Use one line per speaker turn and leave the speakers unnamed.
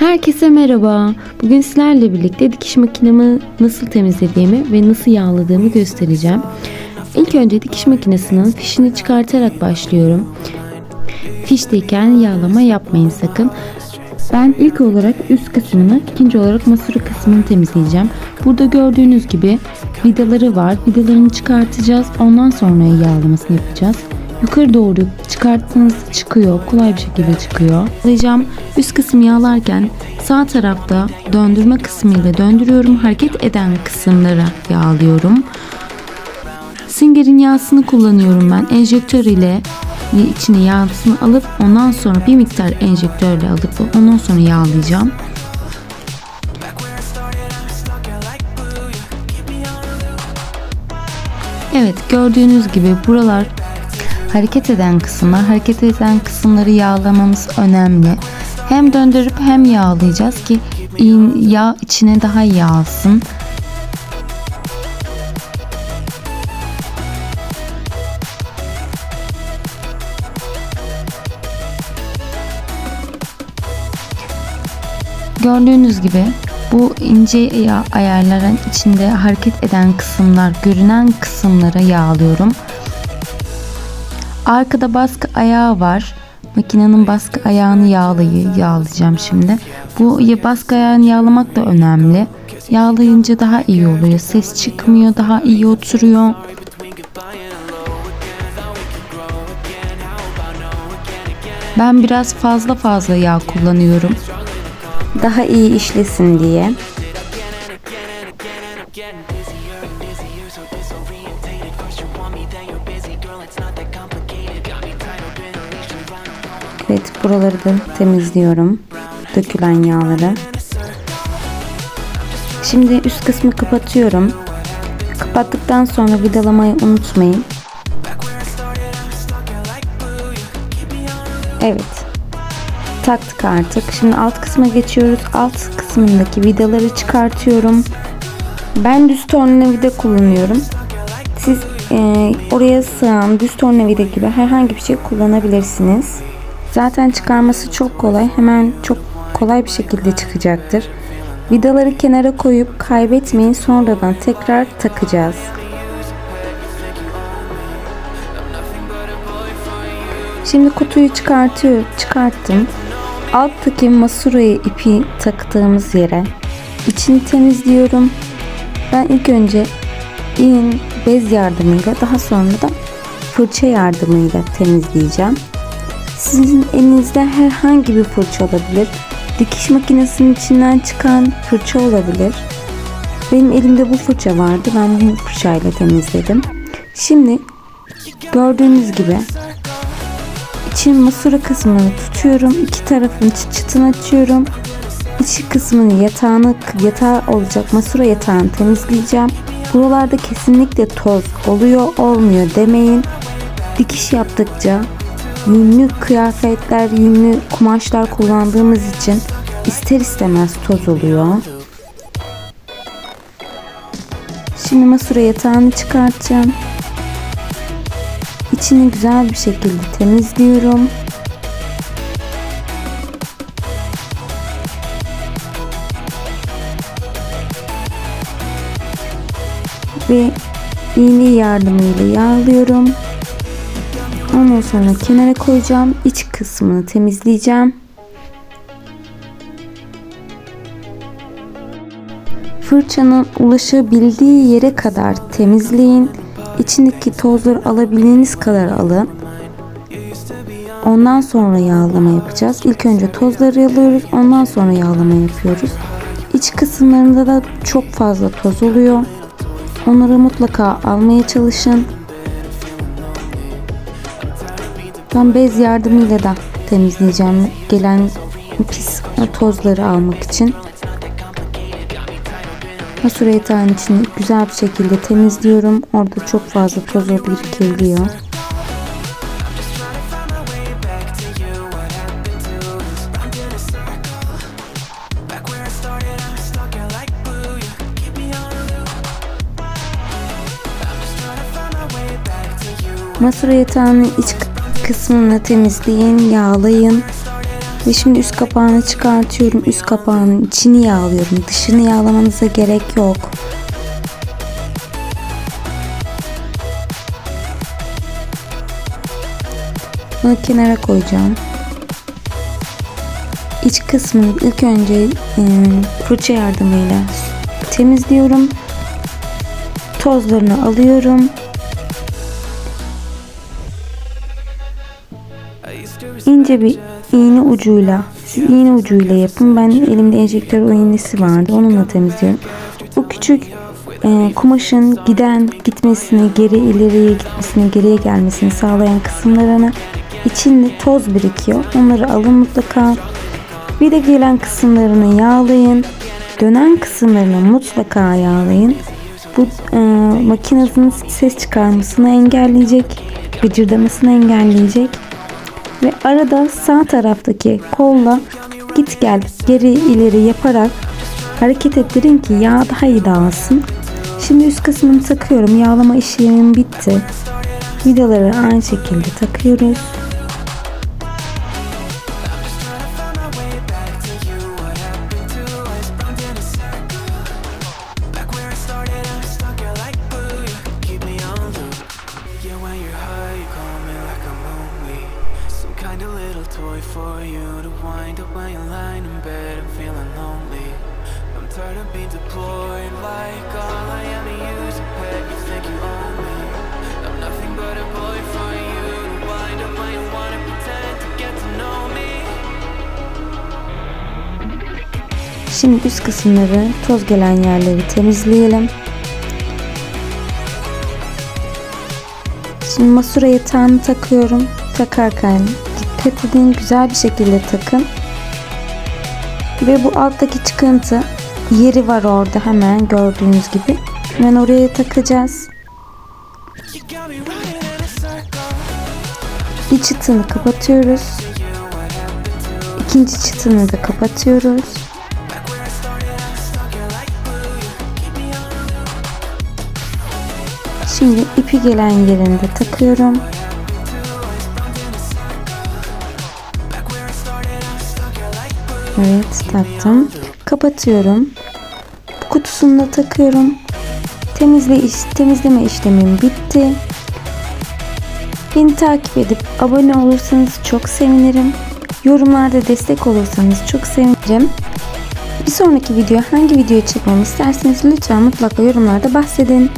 Herkese merhaba. Bugün sizlerle birlikte dikiş makinemi nasıl temizlediğimi ve nasıl yağladığımı göstereceğim. İlk önce dikiş makinesinin fişini çıkartarak başlıyorum. Fişteyken yağlama yapmayın sakın. Ben ilk olarak üst kısmını, ikinci olarak masuru kısmını temizleyeceğim. Burada gördüğünüz gibi vidaları var. Vidalarını çıkartacağız. Ondan sonra yağlamasını yapacağız. Yukarı doğru çıkarttığınız çıkıyor. Kolay bir şekilde çıkıyor. Yağlayacağım. Üst kısmı yağlarken sağ tarafta döndürme kısmıyla döndürüyorum. Hareket eden kısımlara yağlıyorum. Singer'in yağsını kullanıyorum ben. Enjektör ile içine yağsını alıp ondan sonra bir miktar enjektörle alıp ondan sonra yağlayacağım. Evet gördüğünüz gibi buralar hareket eden kısımlar. Hareket eden kısımları yağlamamız önemli. Hem döndürüp hem yağlayacağız ki yağ içine daha iyi alsın. Gördüğünüz gibi bu ince ayarların içinde hareket eden kısımlar, görünen kısımlara yağlıyorum. Arkada baskı ayağı var. Makinenin baskı ayağını yağlayı yağlayacağım şimdi. Bu baskı ayağını yağlamak da önemli. Yağlayınca daha iyi oluyor. Ses çıkmıyor, daha iyi oturuyor. Ben biraz fazla fazla yağ kullanıyorum. Daha iyi işlesin diye. Buraları da temizliyorum. Dökülen yağları. Şimdi üst kısmı kapatıyorum. Kapattıktan sonra vidalamayı unutmayın. Evet. Taktık artık. Şimdi alt kısma geçiyoruz. Alt kısmındaki vidaları çıkartıyorum. Ben düz tornavida kullanıyorum. Siz e, oraya sığan düz tornavida gibi herhangi bir şey kullanabilirsiniz. Zaten çıkarması çok kolay. Hemen çok kolay bir şekilde çıkacaktır. Vidaları kenara koyup kaybetmeyin. Sonradan tekrar takacağız. Şimdi kutuyu çıkartıyor, çıkarttım. Alttaki masurayı ipi taktığımız yere içini temizliyorum. Ben ilk önce iğin bez yardımıyla daha sonra da fırça yardımıyla temizleyeceğim. Sizin elinizde herhangi bir fırça olabilir. Dikiş makinesinin içinden çıkan fırça olabilir. Benim elimde bu fırça vardı. Ben bu fırçayla temizledim. Şimdi gördüğünüz gibi için masura kısmını tutuyorum. İki tarafın çıt çıtını açıyorum. İçi kısmını yatağını yatağı olacak masura yatağını temizleyeceğim. Buralarda kesinlikle toz oluyor olmuyor demeyin. Dikiş yaptıkça yünlü kıyafetler, yünlü kumaşlar kullandığımız için ister istemez toz oluyor. Şimdi masura yatağını çıkartacağım. İçini güzel bir şekilde temizliyorum. Ve iğne yardımıyla yağlıyorum. Ondan sonra kenara koyacağım. İç kısmını temizleyeceğim. Fırçanın ulaşabildiği yere kadar temizleyin. İçindeki tozları alabildiğiniz kadar alın. Ondan sonra yağlama yapacağız. İlk önce tozları alıyoruz. Ondan sonra yağlama yapıyoruz. İç kısımlarında da çok fazla toz oluyor. Onları mutlaka almaya çalışın. Ben bez yardımıyla da temizleyeceğim gelen pis tozları almak için. Masura yatağın içini güzel bir şekilde temizliyorum. Orada çok fazla toz birikiliyor. Masura yatağının iç kısmını temizleyin, yağlayın. Ve şimdi üst kapağını çıkartıyorum. Üst kapağının içini yağlıyorum. Dışını yağlamanıza gerek yok. Bunu kenara koyacağım. İç kısmını ilk önce e, fırça yardımıyla temizliyorum. Tozlarını alıyorum. İnce bir iğne ucuyla, siz iğne ucuyla yapın. Ben elimde enjektör iğnesi vardı. Onunla temizliyorum. O küçük e, kumaşın giden gitmesini, geri ileriye gitmesini, geriye gelmesini sağlayan kısımlarını içinde toz birikiyor. Onları alın mutlaka. Bir de gelen kısımlarını yağlayın. Dönen kısımlarını mutlaka yağlayın. Bu e, makinenizin ses çıkarmasını engelleyecek, gıcırdamasını engelleyecek ve arada sağ taraftaki kolla git gel geri ileri yaparak hareket ettirin ki yağ daha iyi dağılsın. Şimdi üst kısmını takıyorum. Yağlama işlemim bitti. Vidaları aynı şekilde takıyoruz.
Where I started, I'm kind of little toy for you to wind up when you're lying in bed and feeling lonely. I'm tired of being deployed like all I am to is a pet. You think you own me? I'm nothing but a boy for you to wind up when you wanna pretend to get to know me.
Şimdi üst kısımları, toz gelen yerleri temizleyelim. Şimdi masura yatağını takıyorum. Takarken dikkat edin, güzel bir şekilde takın. Ve bu alttaki çıkıntı yeri var orada hemen gördüğünüz gibi. Hemen oraya takacağız. Bir çıtını kapatıyoruz. İkinci çıtını da kapatıyoruz. Şimdi ipi gelen yerinde takıyorum. Evet taktım. Kapatıyorum. Kutusunu da takıyorum. Temizle iş, temizleme işlemim bitti. Beni takip edip abone olursanız çok sevinirim. Yorumlarda destek olursanız çok sevinirim. Bir sonraki video hangi videoyu çekmemi isterseniz lütfen mutlaka yorumlarda bahsedin.